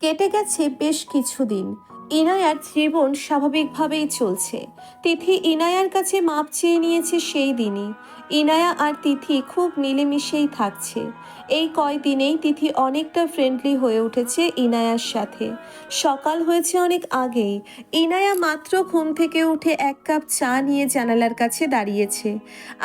কেটে গেছে বেশ কিছুদিন। ইনায়ার জীবন স্বাভাবিকভাবেই চলছে। তিথি ইনায়ার কাছে মাপ চেয়ে নিয়েছে সেই দিনই। ইনায়া আর তিথি খুব মিলেমিশেই থাকছে। এই কয়দিনেই তিথি অনেকটা ফ্রেন্ডলি হয়ে উঠেছে ইনায়ার সাথে। সকাল হয়েছে অনেক আগেই। ইনায়া মাত্র ঘুম থেকে উঠে এক কাপ চা নিয়ে জানালার কাছে দাঁড়িয়েছে।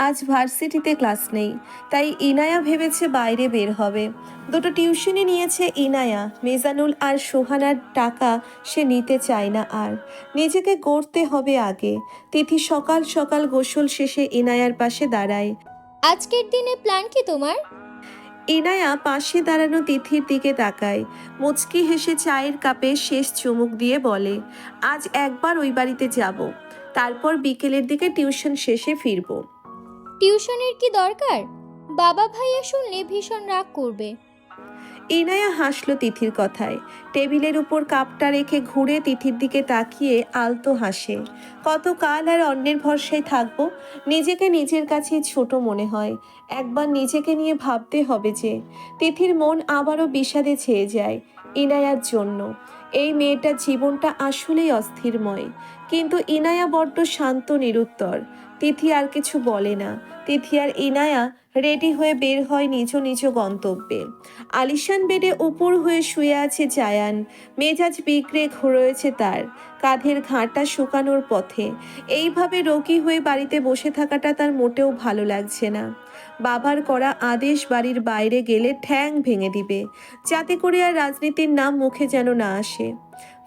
আজ ভার্সিটিতে ক্লাস নেই, তাই ইনায়া ভেবেছে বাইরে বের হবে। দুটো টিউশনি নিয়েছে ইনায়া, মেজানুল আর সোহানার টাকা সে নিতে চায় না আর। নিজেকে গড়তে হবে আগে। তিথি সকাল সকাল গোসল শেষে ইনায়ার পাশে দাঁড়ায়। আজকের দিনে প্ল্যান কি তোমার? ইনায়া পাশে দাঁড়ানো তিথির দিকে তাকায়। মুচকি হেসে চায়ের কাপে শেষ চুমুক দিয়ে বলে আজ একবার ওই বাড়িতে যাব। তারপর বিকেলের দিকে টিউশন শেষে ফিরবো। টিউশনের কি দরকার? বাবা ভাইয়া শুনলে ভীষণ রাগ করবে। ইনায়া হাসল তিথির কথায়। টেবিলের উপর কাপটা রেখে ঘুরে তিথির দিকে তাকিয়ে আলতো হাসে। কত কাল আর অন্যের ভরসায় থাকব? নিজেকে নিজের কাছে ছোট মনে হয়। একবার নিজেকে নিয়ে ভাবতে হবে যে, তিথির মন আবারও বিষাদে ছেয়ে যায় ইনায়ার জন্য। এই মেয়েটার জীবনটা আসলেই অস্থিরময়। কিন্তু ইনায়া বড্ড শান্ত নিরুত্তর। তিথি আর কিছু বলে না। তিথি আর ইনায়া রেডি হয়ে বের হয় নিজ নিজ গন্তব্যে। আলিশান বেডে উপর হয়ে শুয়ে আছে জায়ান। মেজাজ বিগড়ে রয়েছে তার। কাঁধের ঘাঁটা শুকানোর পথে। এইভাবে রোগী হয়ে বাড়িতে বসে থাকাটা তার মোটেও ভালো লাগছে না। বাবার করা আদেশ বাড়ির বাইরে গেলে ঠ্যাং ভেঙে দিবে। যাতে করে আর রাজনীতির নাম মুখে যেন না আসে।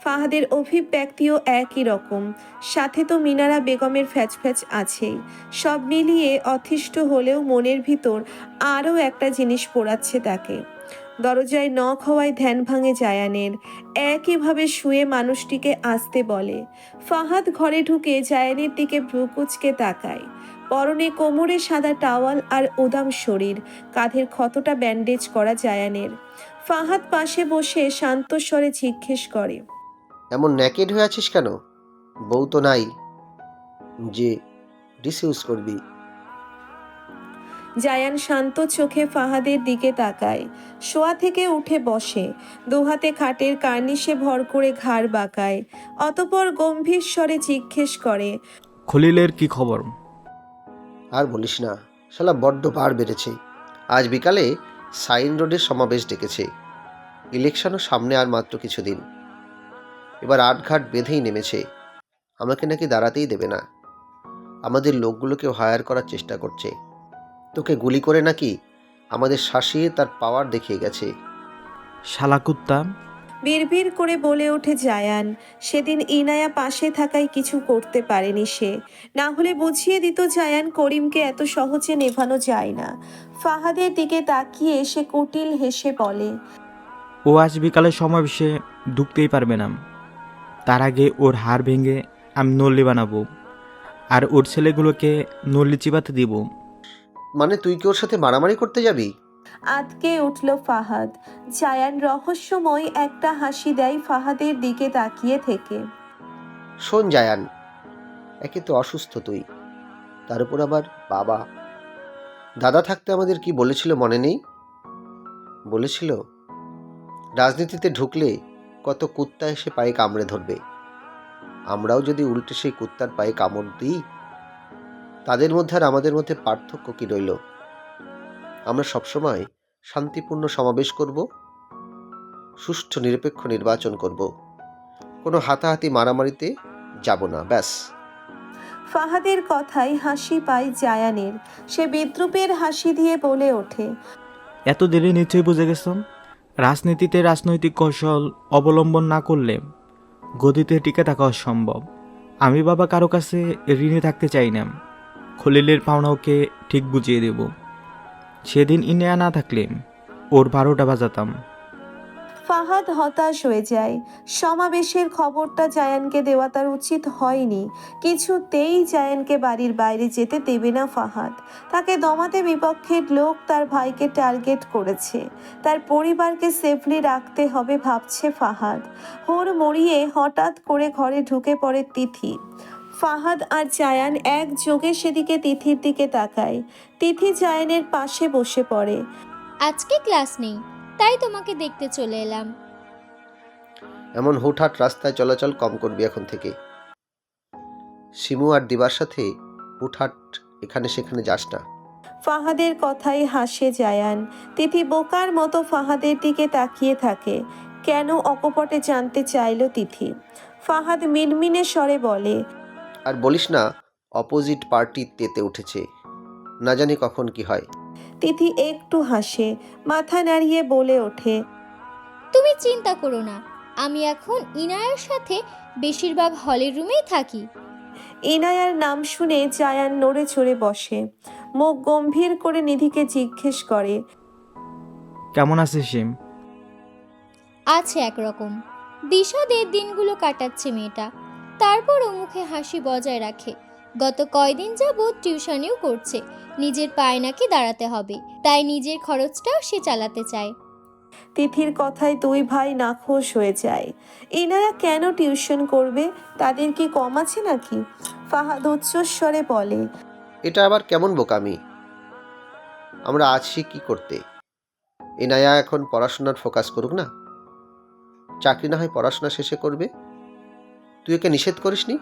ফাহাদের অভিব্যক্তিও একই রকম। সাথে তো মিনারা বেগমের ফ্যাচ ফ্যাচ আছেই। সব মিলিয়ে অথিষ্ঠ হলেও মনের ভিতর আরও একটা জিনিস পোড়াচ্ছে তাকে। দরজায় নখ হওয়ায় ধ্যান ভাঙে জায়ানের। একইভাবে শুয়ে মানুষটিকে আসতে বলে। ফাহাদ ঘরে ঢুকে জায়ানের দিকে ভ্রুকুচকে তাকায়। পরনে কোমরে সাদা টাওয়াল আর উদাম শরীর। কাঁধের ক্ষতটা ব্যান্ডেজ করা জায়ানের। ফাহাদ পাশে বসে শান্ত স্বরে জিজ্ঞেস করে এমন ন্যাকেড হয়ে আছিস কেন? বউ তো নাই যে ডিসিউজ করবি। জায়ান শান্ত চোখে ফাহাদের দিকে তাকায় শোয়া থেকে উঠে বসে দুহাতে খাটের কার্নিশে ভর করে ঘাড় বাঁকায় অতপর গম্ভীর স্বরে জিজ্ঞেস করে খলিলের কি খবর? আর বলিস না শালা বড্ড বার বেড়েছে। আজ বিকালে সাইন রোডের সমাবেশ ডেকেছে। ইলেকশনও সামনে আর মাত্র কিছুদিন। এবার আটঘাট বেঁধেই নেমেছে। আমাকে নাকি দাঁড়াতেই দেবে না। আমাদের লোকগুলোকে হায়ার করার চেষ্টা করছে। তোকে গুলি করে নাকি আমাদের শাসিয়ে তার পাওয়ার দেখিয়ে গেছে। শালাকুত্তা বিড়বিড় করে বলে ওঠে জায়ান সেদিন ইনায়া পাশে থাকায় কিছু করতে পারেনি সে। না হলে বুঝিয়ে দিত জায়ান করিমকে এত সহজে নেভানো যায় না। ফাহাদের দিকে তাকিয়ে সে কুটিল হেসে বলে ও আজ বিকালে সমাবেশে ঢুকতেই পারবে না। তার আগে ওর হাড় ভেঙে আমি নল্লি বানাবো আর ওর ছেলেগুলোকে নল্লি চিবাতে দিব। মানে তুই কি ওর সাথে মারামারি করতে যাবি? আতকে উঠল ফাহাদ। জায়ান রহস্যময় একটা হাসি দেয় ফাহাদের দিকে তাকিয়ে থেকে। শোন জায়ান, একে তো অসুস্থ তুই। তার উপর আবার বাবা। দাদা থাকতে আমাদের কি বলেছিল মনে নেই? বলেছিল, রাজনীতিতে ঢুকলে কত কুত্তা এসে পায়ে কামড়ে ধরবে। আমরাও যদি উল্টে সেই কুত্তার পায়ে কামড় দিই, তাদের মধ্যে আর আমাদের মধ্যে পার্থক্য কি রইল? আমরা সবসময় শান্তিপূর্ণ সমাবেশ করব সুষ্ঠু নিরপেক্ষ নির্বাচন করব। কোনো হাতাহাতি মারামারিতে যাব না ব্যাস। ফাহাদের কথায় হাসি পায় জায়ানের। সে বিদ্রুপের হাসি দিয়ে বলে ওঠে এত দেরি নিশ্চয়ই বুঝে গেছ? রাজনীতিতে রাজনৈতিক কৌশল অবলম্বন না করলে গদিতে টিকে থাকা অসম্ভব। আমি বাবা কারও কাছে ঋণে থাকতে চাই না। খলিলের পাওনা ওকে ঠিক বুঝিয়ে দেব। সেদিন ইনিয়া না থাকলে ওর বারোটা বাজাতাম। ফাহাদ হতাশ হয়ে যায়। সমাবেশের খবরটা জায়ানকে দেওয়া তার উচিত হয়নি। কিছুতেই জায়ানকে বাড়ির বাইরে যেতে দেবে না ফাহাদ। তাকে দমাতে বিপক্ষের লোক তার ভাইকে টার্গেট করেছে। তার পরিবারকে সেফলি রাখতে হবে ভাবছে ফাহাদ। হোর মরিয়ে হঠাৎ করে ঘরে ঢুকে পড়ে তিথি। ফাহাদ আর জায়ান একযোগে সেদিকে তিথির দিকে তাকায়। তিথি জায়ানের পাশে বসে পড়ে। আজকে ক্লাস নেই তাই তোমাকে দেখতে চলে এলাম। এমন হুটহাট রাস্তায় চলাচল কম করবি এখন থেকে। শিমু আর দিবার সাথে হুটহাট এখানে সেখানে যাস না। ফাহাদের কথাই হাসে জায়ান। তিথি বোকার মতো ফাহাদের দিকে তাকিয়ে থাকে। কেন অকপটে জানতে চাইল তিথি। ফাহাদ মিনমিনে স্বরে বলে আর বলিস না অপোজিট পার্টি তেতে উঠেছে। না জানি কখন কি হয়। তিথি একটু হাসে মাথা নাড়িয়ে বলে ওঠে তুমি চিন্তা করো না আমি এখন ইনায়ার সাথে বেশিরভাগ হলের রুমেই থাকি। ইনায়ার নাম শুনে জায়ান নড়ে চড়ে বসে মুখ গম্ভীর করে নিধিকে জিজ্ঞেস করে কেমন আছে সিম আছে একরকম। বিষাদের দিনগুলো কাটাচ্ছে মেয়েটা। তারপরও মুখে হাসি বজায় রাখে। গত কয়দিন যাবৎ টিউশনিও করছে। নিজের পায়ে নাকি দাঁড়াতে হবে। তাই নিজের খরচটাও সে চালাতে চায়। তিথির কথায় দুই ভাই নাখোশ হয়ে যায়। এনারা কেন টিউশন করবে? তাদের কি কম আছে নাকি? ফাহাদ উচ্চস্বরে বলে এটা আবার কেমন বোকামি? আমরা আছি কি করতে? এনায়া এখন পড়াশোনার ফোকাস করুক না। চাকরি না হয় পড়াশোনা শেষে করবে? তুই ওকে নিষেধ করিসনি?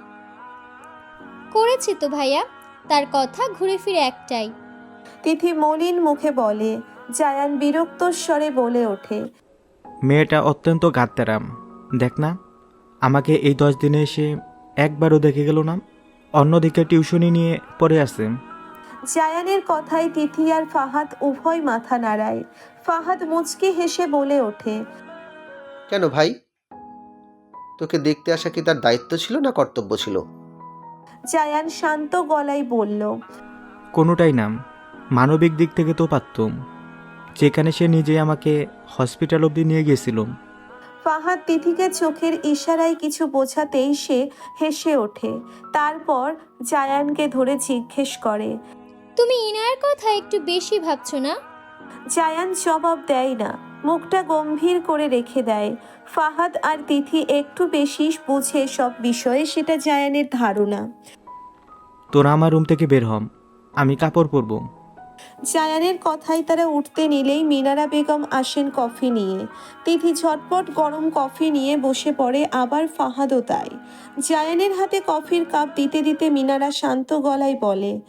করেছি তো ভাইয়া তার কথা ঘুরে ফিরে একটাই। তিথি মলিন মুখে বলে জায়ান বিরক্ত স্বরে বলে ওঠে। মেয়েটা অত্যন্ত গাদ্দারাম। দেখ না আমাকে এই দশ দিনে এসে একবারও দেখে গেল না অন্যদিকে টিউশনি নিয়ে পড়ে আছে। জায়ানের কথায় তিথি আর ফাহাদ উভয় মাথা নাড়ায়। ফাহাদ মুচকি হেসে বলে ওঠে কেন ভাই? তোকে দেখতে আসা কি তার দায়িত্ব ছিল না কর্তব্য ছিল? জায়ান শান্ত গলায় বলল কোনোটাই নাম মানবিক দিক থেকে তো পারতুম। যেখানে সে নিজে আমাকে হসপিটাল অবধি নিয়ে গিয়েছিল। ফাহাদ তিথিকে চোখের ইশারায় কিছু বোঝাতেই সে হেসে ওঠে। তারপর জায়ানকে ধরে জিজ্ঞেস করে তুমি ইনার কথা একটু বেশি ভাবছ না? জায়ান জবাব দেয় না। মুখটা গম্ভীর করে রেখে দেয়। ফাহাদ আর তিথি একটু বেশি বুঝে সব বিষয়ে সেটা জায়ানের ধারণা। তোরা আমার রুম থেকে বের হম আমি কাপড় পরবো। জায়ানের কথায় তারা উঠতে নিলেই মিনারা বেগম আসেন কফি নিয়ে। তিথি ঝটপট গরম কফি নিয়ে বসে পড়ে আবার ফাহাদও তাই। জায়ানের হাতে কফির কাপ দিতে দিতে মিনারা শান্ত গলায় বলে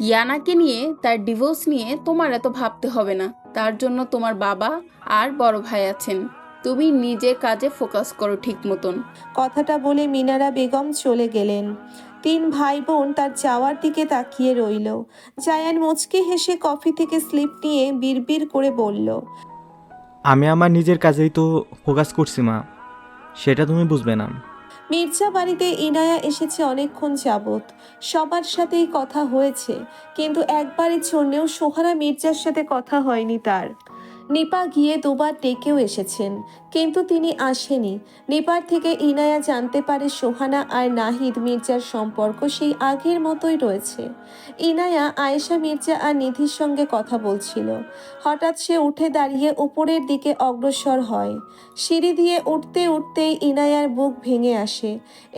ইয়ানাকে নিয়ে তার ডিভোর্স নিয়ে তোমার এত ভাবতে হবে না। তার জন্য তোমার বাবা আর বড় ভাই আছেন। তুমি নিজের কাজে ফোকাস করো ঠিক মতন। কথাটা বলে মিনারা বেগম চলে গেলেন। তিন ভাই বোন তার যাওয়ার দিকে তাকিয়ে রইল। জায়ান মুচকে হেসে কফি থেকে স্লিপ নিয়ে বিড়বিড় করে বলল আমি আমার নিজের কাজেই তো ফোকাস করছি মা। সেটা তুমি বুঝবে না। মির্জা বাড়িতে ইনায়া এসেছে অনেকক্ষণ যাবৎ। সবার সাথেই কথা হয়েছে, কিন্তু একবারের জন্যেও সোহারা মির্জার সাথে কথা হয়নি তার। নিপা গিয়ে দুবার ডেকেও এসেছেন, কিন্তু তিনি আসেনি। নিপার থেকে ইনায়া জানতে পারে সোহানা আর নাহিদ মির্জার সম্পর্ক সেই আগের মতোই রয়েছে। ইনায়া, আয়েশা মির্জা আর নিধির সঙ্গে কথা বলছিল। হঠাৎ সে উঠে দাঁড়িয়ে উপরের দিকে অগ্রসর হয়। সিঁড়ি দিয়ে উঠতে উঠতেই ইনায়ার বুক ভেঙে আসে।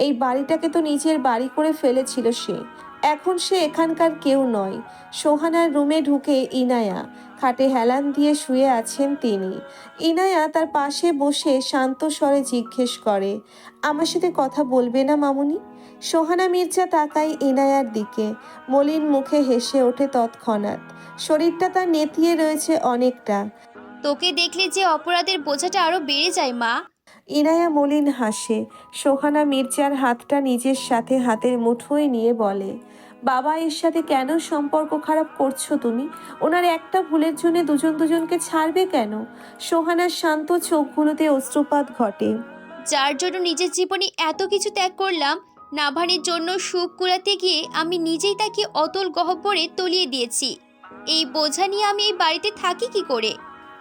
এই বাড়িটাকে তো নিজের বাড়ি করে ফেলেছিল সে। এখন সে এখানকার কেউ নয়। সোহানার রুমে ঢুকে ইনায়া, খাটে হেলান দিয়ে শুয়ে আছেন তিনি। ইনায়া তার পাশে বসে শান্ত স্বরে জিজ্ঞেস করে, আমার সাথে কথা বলবে না মামুনি? সোহানা মির্জা তাকাই ইনায়ার দিকে। মলিন মুখে হেসে ওঠে তৎক্ষণাৎ। শরীরটা তার নেতিয়ে রয়েছে অনেকটা। তোকে দেখলে যে অপরাধের বোঝাটা আরও বেড়ে যায়, মা। ইনায়া মলিন হাসে। সোহানা মির্জার হাতটা নিজের সাথে হাতের মুঠোয় নিয়ে বলে, বাবা, এর সাথে কেন সম্পর্ক খারাপ করছ তুমি? ওনার একটা ভুলের জন্য দুজন দুজনকে ছাড়বে কেন? সোহানার শান্ত চোখগুলোতে অশ্রুপাত ঘটে। যার জন্য নিজের জীবনে এত কিছু ত্যাগ করলাম, নাভানের জন্য সুখ কুড়াতে গিয়ে আমি নিজেই তাকে অতল গহ্বরে তলিয়ে দিয়েছি। এই বোঝা নিয়ে আমি এই বাড়িতে থাকি কি করে?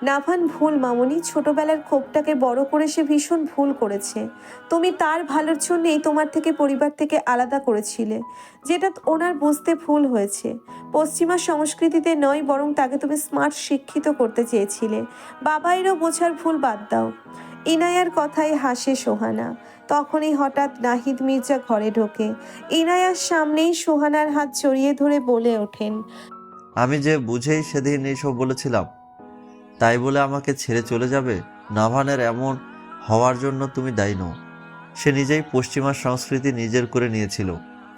নাভান ভুল, মামনি। ছোটবেলার ক্ষোভটাকে বড় করে সে ভীষণ ভুল করেছে। তুমি তার ভালোর জন্যেই তোমার থেকে পরিবার থেকে আলাদা করেছিলে, যেটা ওনার বুঝতে ভুল হয়েছে। পশ্চিমা সংস্কৃতিতে নয়, বরং তাকে তুমি স্মার্ট, শিক্ষিত করতে চেয়েছিলে। বাবাইরও বোঝার ভুল বাদ দাও। ইনায়ার কথায় হাসে সোহানা। তখনই হঠাৎ নাহিদ মির্জা ঘরে ঢোকে। ইনায়ার সামনেই সোহানার হাত জড়িয়ে ধরে বলে ওঠেন, আমি যে বুঝেই সেদিন এইসব বলেছিলাম তাই বলে আমাকে ছেড়ে চলে যাবে? নাভানের এমন হওয়ার জন্য তুমি দায়ী নও। সে নিজেই পশ্চিমা সংস্কৃতি নিজের করে নিয়েছিল।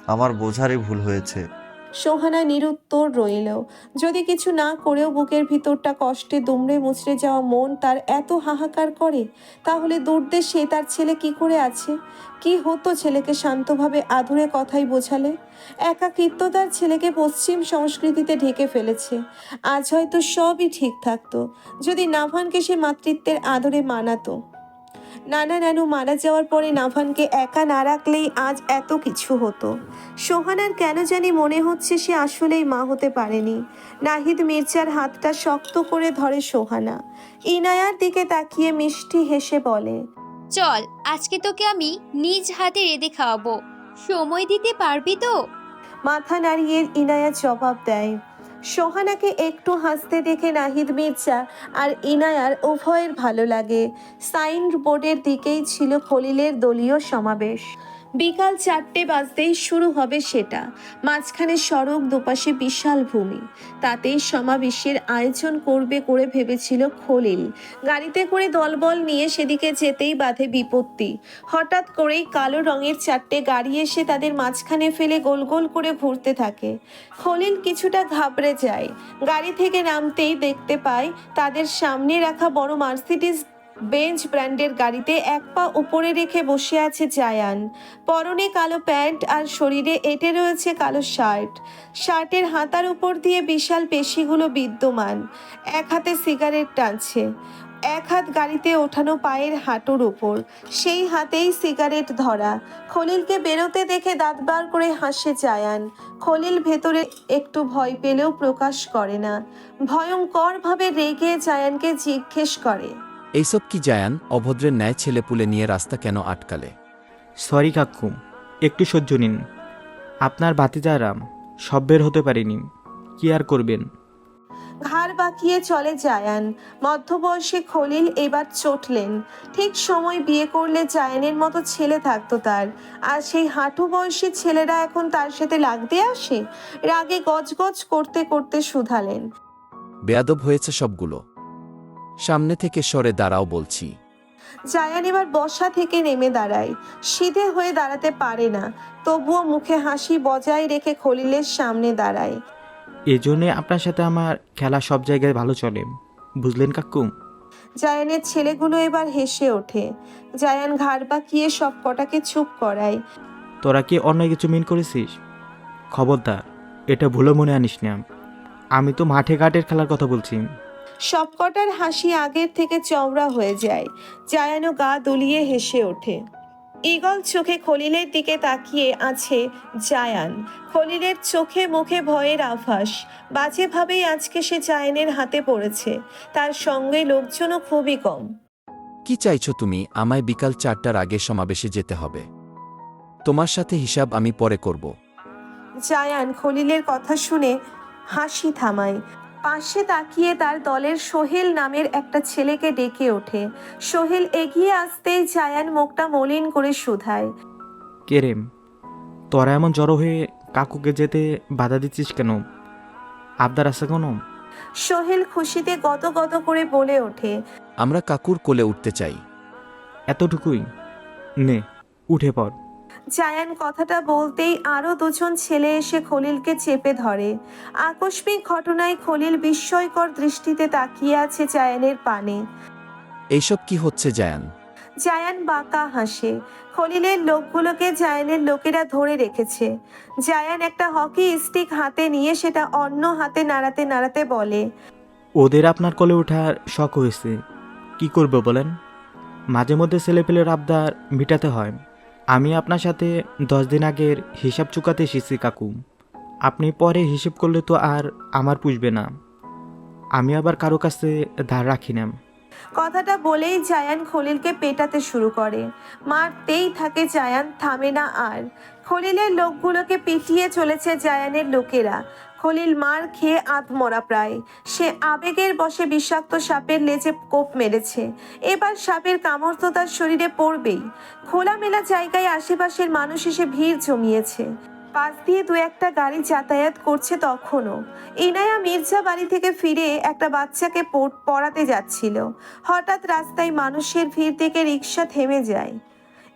আমার বোঝারই ভুল হয়েছে। সোহানা নিরুত্তর রইল। যদি কিছু না করেও বুকের ভিতরটা কষ্টে দুমড়ে মুচড়ে যাওয়া মন তার এত হাহাকার করে, তাহলে দূরদেশে তার ছেলে কি করে আছে? কি হতো ছেলেকে শান্তভাবে আধুরে কথাই বোঝালে? একাকিত্ব তার ছেলেকে পশ্চিম সংস্কৃতিতে ঢেকে ফেলেছে। আজ হয়তো সবই ঠিক থাকতো। যদি নাভানকে সে মাতৃত্বের আদরে মানাতো নানা নানু মারা যাওয়ার পরে নাভানকে একা না রাখলেই আজ এত কিছু হতো। সোহানার কেন জানি মনে হচ্ছে সে আসলেই মা হতে পারেনি। নাহিদ মির্জার হাতটা শক্ত করে ধরে সোহানা। ইনায়ার দিকে তাকিয়ে মিষ্টি হেসে বলে চল আজকে তোকে আমি নিজ হাতে রেঁধে খাওয়াবো। সময় দিতে পারবি তো? মাথা নাড়িয়ে ইনায়া জবাব দেয় সোহানাকে একটু হাসতে দেখে নাহিদ মির্জা আর ইনায়ার উভয়ের ভালো লাগে। সাইন বোর্ডের দিকেই ছিল খলিলের দলীয় সমাবেশ। বিকাল চারটে বাজতেই শুরু হবে সেটা। মাঝখানে সড়ক দুপাশে বিশাল ভূমি। তাতেই সমাবেশের আয়োজন করবে করে ভেবেছিল খলিল। গাড়িতে করে দলবল নিয়ে সেদিকে যেতেই বাধে বিপত্তি। হঠাৎ করেই কালো রঙের চারটে গাড়ি এসে তাদের মাঝখানে ফেলে গোল গোল করে ঘুরতে থাকে। খলিল কিছুটা ঘাবড়ে যায়। গাড়ি থেকে নামতেই দেখতে পায়, তাদের সামনে রাখা বড় মার্সিডিজ বেঞ্চ ব্র্যান্ডের গাড়িতে এক পা উপরে রেখে বসে আছে জায়ান। পরনে কালো প্যান্ট আর শরীরে এঁটে রয়েছে কালো শার্ট। শার্টের হাতার উপর দিয়ে বিশাল পেশিগুলো বিদ্যমান। এক হাতে সিগারেট টানছে। এক হাত গাড়িতে ওঠানো পায়ের হাঁটুর উপর। সেই হাতেই সিগারেট ধরা। খলিলকে বেরোতে দেখে দাঁত বার করে হাসে জায়ান। খলিল ভেতরে একটু ভয় পেলেও প্রকাশ করে না। ভয়ঙ্করভাবে রেগে জায়ানকে জিজ্ঞেস করে। এইসব কি জায়ান অভদ্রের ন্যায় ছেলেপুলে নিয়ে রাস্তা কেন আটকালে? সরি কাকু একটু সহ্য নিন। আপনার ভাতিজারাম সব বের হতে পারিনি। কি আর করবেন? ঘাড় বাঁকিয়ে চলে জায়ান। মধ্যবয়সী খলিল এবার চটলেন। ঠিক সময় বিয়ে করলে জায়ানের মতো ছেলে থাকতো তার। আর সেই হাঁটু বয়সী ছেলেরা এখন তার সাথে লাগতে আসে? রাগে গজগজ করতে করতে শুধালেন। বেয়াদব হয়েছে সবগুলো। সামনে থেকে সরে দাঁড়াও বলছি। জায়ান এবার বসা থেকে নেমে দাঁড়ায়। সিধে হয়ে দাঁড়াতে পারে না। তবুও মুখে হাসি বজায় রেখে খলিলের সামনে দাঁড়ায়। এই জন্যে আপনার সাথে আমার খেলা সব জায়গায় ভালো চলে। বুঝলেন কাকু? জায়ানের ছেলেগুলো এবার হেসে ওঠে। জায়ান ঘাড় বাঁকিয়ে সব কটাকে চুপ করায়। তোরা কি অন্য কিছু মিন করেছিস? খবরদার এটা ভুলে মনে আনিস না। আমি তো মাঠে ঘাটের খেলার কথা বলছি। সবকটার হাসি আগের থেকে চওড়া হয়ে যায়। জায়ানো গা দুলিয়ে হেসে ওঠে। ঈগল চোখে খলিলের দিকে তাকিয়ে আছে জায়ান। খলিলের চোখে মুখে ভয়ের আভাস। বাজেভাবেই আজকে সে জায়ানের হাতে পড়েছে। তার সঙ্গে লোকজনও খুবই কম। কি চাইছো তুমি? আমায় বিকাল চারটার আগে সমাবেশে যেতে হবে। তোমার সাথে হিসাব আমি পরে করব। জায়ান খলিলের কথা শুনে হাসি থামায়। পাশে তাকিয়ে তার দলের সোহেল নামের একটা ছেলেকে ডেকে ওঠে। সোহেল এগিয়ে আসতেই জায়ান মুখটা মলিন করে শুধায়। কেরেম তোরা এমন জড়ো হয়ে কাকুকে যেতে বাধা দিচ্ছিস কেন? আবদার আছে কোনো? সোহেল খুশিতে গত গত করে বলে ওঠে। আমরা কাকুর কোলে উঠতে চাই। এতটুকুই? নে উঠে পড়। জায়ান কথাটা বলতেই আরও দুজন ছেলে এসে খলিলকে চেপে ধরে। আকস্মিক ঘটনায় খলিল বিস্ময়কর দৃষ্টিতে তাকিয়ে আছে জায়ানের পানে। এইসব কি হচ্ছে জায়ান? জায়ান বাঁকা হাসে। খলিলের লোকগুলোকে জায়ানের লোকেরা ধরে রেখেছে। জায়ান একটা হকি স্টিক হাতে নিয়ে সেটা অন্য হাতে নাড়াতে নাড়াতে বলে ওদের আপনার কোলে ওঠার শখ হয়েছে। কি করবে বলেন? মাঝে মধ্যে ছেলেপেলের আবদার মিটাতে হয়। আমি আপনার সাথে দশ দিন আগের হিসাব চুকাতে এসেছি, কাকু। আপনি পরে হিসেব করলে তো আর আমার পুষবে না। আমি আবার কারও কাছে ধার রাখি না। কথাটা বলেই জায়ান খলিলকে পেটাতে শুরু করে। মারতেই থাকে জায়ান, থামে না আর। খলিলের লোকগুলোকে পিটিয়ে চলেছে জায়ানের লোকেরা। খলিল মার খেয়ে আত্মরা প্রায়। সে আবেগের বসে বিষাক্ত সাপের লেজে কোপ মেরেছে। এবার সাপের কামড় তো তার শরীরে পড়বেই। খোলামেলা জায়গায় আশেপাশের মানুষ এসে ভিড় জমিয়েছে। পাশ দিয়ে দু একটা গাড়ি যাতায়াত করছে তখনও। ইনায়া মির্জা বাড়ি থেকে ফিরে একটা বাচ্চাকে পড়- পড়াতে যাচ্ছিল। হঠাৎ রাস্তায় মানুষের ভিড় থেকে রিক্সা থেমে যায়।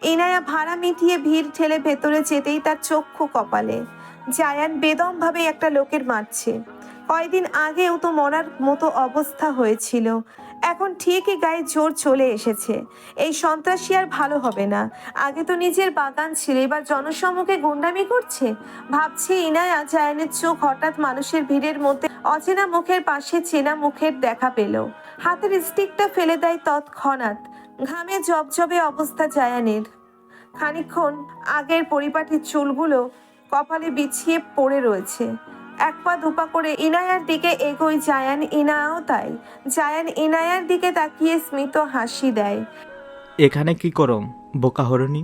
ইনায়া ভাড়া মিটিয়ে ভিড় ঠেলে ভেতরে যেতেই তার চক্ষু কপালে। জায়ান বেদমভাবে একটা লোকের মারছে। কয়দিন আগেও তো মরার মতো অবস্থা হয়েছিল। এখন ঠিকই গায়ে জোর চলে এসেছে। এই সন্ত্রাসী আর ভালো হবে না। আগে তো নিজের বাগান ছিল, এবার জনসম্মুখে গুন্ডামি করছে। ভাবছে ইনায়া জায়ানের চোখ হঠাৎ মানুষের ভিড়ের মধ্যে অচেনা মুখের পাশে চেনা মুখের দেখা পেল। হাতের স্টিকটা ফেলে দেয় তৎক্ষণাৎ। ঘামে জবজবে অবস্থা জায়ানের। খানিকক্ষণ আগের পরিপাটির চুলগুলো কপালে বিছিয়ে পড়ে রয়েছে। এক পা দুপা করে ইনায়ার দিকে এগোয় জায়ান ইনায়াও তাই। জায়ান ইনায়ার দিকে তাকিয়ে স্মিত হাসি দেয়। এখানে কি করো বোকা হরণি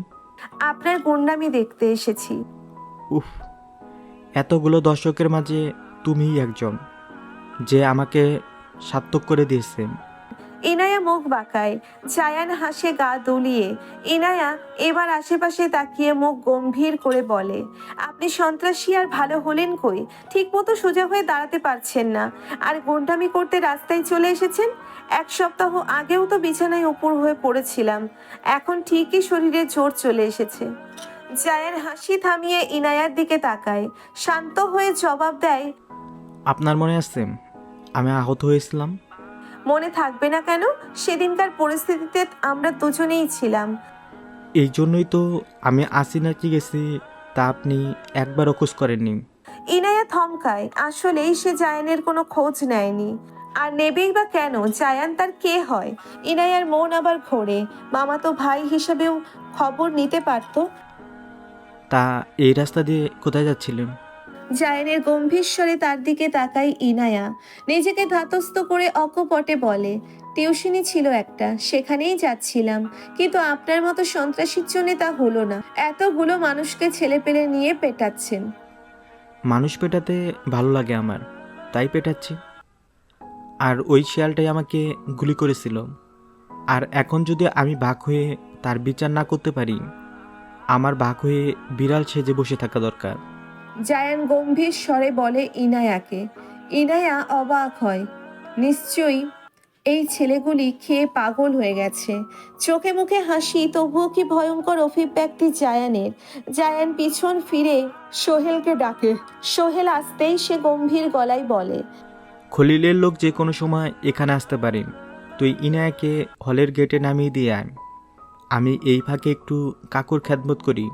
আপনার গুন্ডামি দেখতে এসেছি। উফ এতগুলো দর্শকের মাঝে তুমিই একজন যে আমাকে সার্থক করে দিয়েছে। ইনায়া মুখ বাঁকায় জায়ান হাসে গা দুলিয়ে। ইনায়া এবার আশেপাশে তাকিয়ে মুখ গম্ভীর করে বলে, আপনি সন্ত্রাসী আর ভালো হলেন কই? ঠিক মতো সোজা হয়ে দাঁড়াতে পারছেন না। আর গুন্ডামি করতে রাস্তায় চলে এসেছেন? এক সপ্তাহ আগেও তো বিছানায় উপর হয়ে পড়েছিলাম। এখন ঠিকই শরীরে জোর চলে এসেছে। জায়ান হাসি থামিয়ে ইনায়ার দিকে তাকায়, শান্ত হয়ে জবাব দেয়, আপনার মনে আছে আমি আহত হয়েছিলাম? মনে থাকবে না কেন? সেদিনকার পরিস্থিতিতে আমরা দুজনেই ছিলাম। এই জন্যই তো আমি আসি নাকি গেছি তা আপনি একবারও খোঁজ করেননি। ইনায়া থমকায় আসলেই সে জায়ানের কোনো খোঁজ নেয়নি। আর নেবেই বা কেন? জায়ান তার কে হয়? ইনায়ার মন আবার ঘোরে। মামা তো ভাই হিসেবেও খবর নিতে পারতো। তা এই রাস্তা দিয়ে কোথায় যাচ্ছিলেন? জায়ানের গম্ভীর স্বরে তার দিকে তাকাই ইনায়া। নিজেকে ধাতস্থ করে অকপটে বলে, টিউশনি ছিল একটা, সেখানেই যাচ্ছিলাম। কিন্তু আপনার মতো সন্ত্রাসীর জন্য তা হলো না। এতগুলো মানুষকে ছেলে পেলে নিয়ে পেটাচ্ছেন। মানুষ পেটাতে ভালো লাগে আমার, তাই পেটাচ্ছি। আর ওই শিয়ালটাই আমাকে গুলি করেছিল। আর এখন যদি আমি বাঘ হয়ে তার বিচার না করতে পারি, আমার বাঘ হয়ে বিড়াল সেজে বসে থাকা দরকার। জায়ান গম্ভীর স্বরে বলে, ইনায়াকে। ইনায়া অবাক হয়। নিশ্চয়ই এই ছেলেগুলি খেয়ে পাগল হয়ে গেছে। চোখে মুখে হাসি, তবুও কি ভয়ঙ্কর অভিব্যক্তি জায়ানের? জায়ান পিছন ফিরে সোহেলকে ডাকে। সোহেল আসতেই সে গম্ভীর গলায় বলে, খলিলের লোক যে কোনো সময় এখানে আসতে পারে। তুই ইনায়াকে হলের গেটে নামিয়ে দিয়ে আয়। আমি এই ফাঁকে একটু কাকুর খ্যাতমত করি।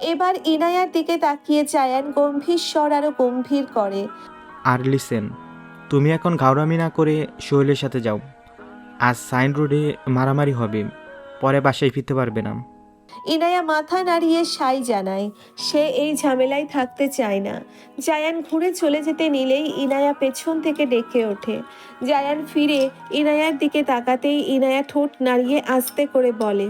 এবার ইনায়ার দিকে তাকিয়ে জায়ান গম্ভীর স্বর আরও গম্ভীর করে। আর লিসেন তুমি এখন ঘাওড়ামি না করে শৈলের সাথে যাও। আজ সাইন রোডে মারামারি হবে পরে বাসায় ফিরতে পারবে না। ইনায়া মাথা নাড়িয়ে সাই জানায় সে এই ঝামেলায় থাকতে চায় না। জায়ান ঘুরে চলে যেতে নিলেই ইনায়া পেছন থেকে ডেকে ওঠে। জায়ান ফিরে ইনায়ার দিকে তাকাতেই ইনায়া ঠোঁট নাড়িয়ে আস্তে করে বলে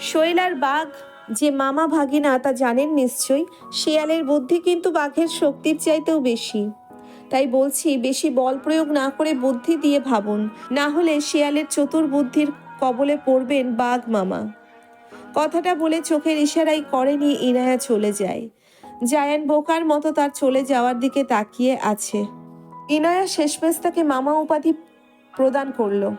শৈলার বাঘ যে মামা ভাগিনা তা জানেন নিশ্চয়ই, শিয়ালের বুদ্ধি কিন্তু বাঘের শক্তির চাইতেও বেশি। তাই বলছি, বেশি বল প্রয়োগ না করে বুদ্ধি দিয়ে ভাবুন, না হলে শিয়ালের চতুর বুদ্ধির কবলে পড়বেন বাঘ মামা। কথাটা বলে চোখের ইশারাই করেনি ইনায়া চলে যায়। জায়ান বোকার মতো তার চলে যাওয়ার দিকে তাকিয়ে আছে। ইনায়া শেষমেশ তাকে মামা উপাধি প্রদান করল।